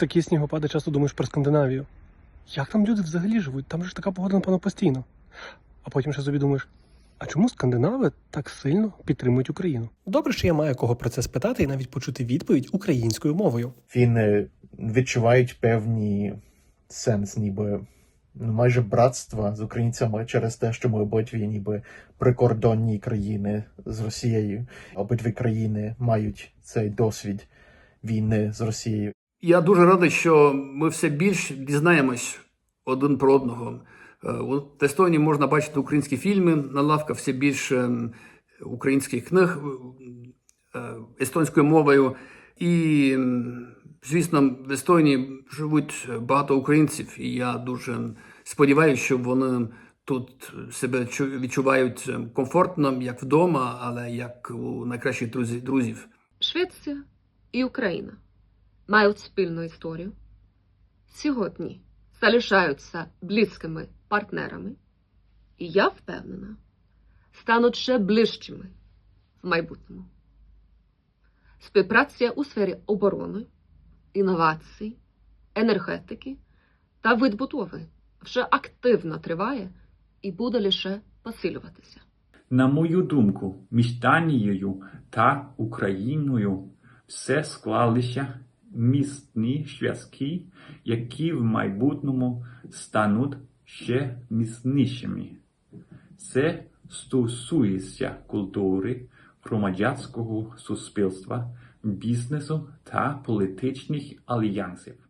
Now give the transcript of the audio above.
такі снігопади часто думаєш про Скандинавію. Як там люди взагалі живуть? Там же ж така погода, напевно, постійно. А потім ще собі думаєш, а чому скандинави так сильно підтримують Україну? Добре, що я маю кого про це спитати і навіть почути відповідь українською мовою. Фіни відчувають певні сенс, ніби ну, майже братства з українцями через те, що ми обидві ніби прикордонні країни з Росією. Обидві країни мають цей досвід війни з Росією. Я дуже радий, що ми все більш дізнаємось один про одного. Е, у- В Естонії можна бачити українські фільми на лавках, все більше українських книг е, естонською мовою. І, звісно, в Естонії живуть багато українців, і я дуже сподіваюся, що вони тут себе чу- відчувають ем, комфортно, як вдома, але як у найкращих друзів. Швеція і Україна мають спільну історію. Сьогодні залишаються близькими партнерами, і я впевнена, стануть ще ближчими в майбутньому. Співпраця у сфері оборони, інновацій, енергетики та відбудови вже активно триває і буде лише посилюватися. На мою думку, між Данією та Україною все склалися міцні зв'язки, які в майбутньому стануть ще міцнішими. Це стосується культури, громадянського суспільства, бізнесу та політичних альянсів.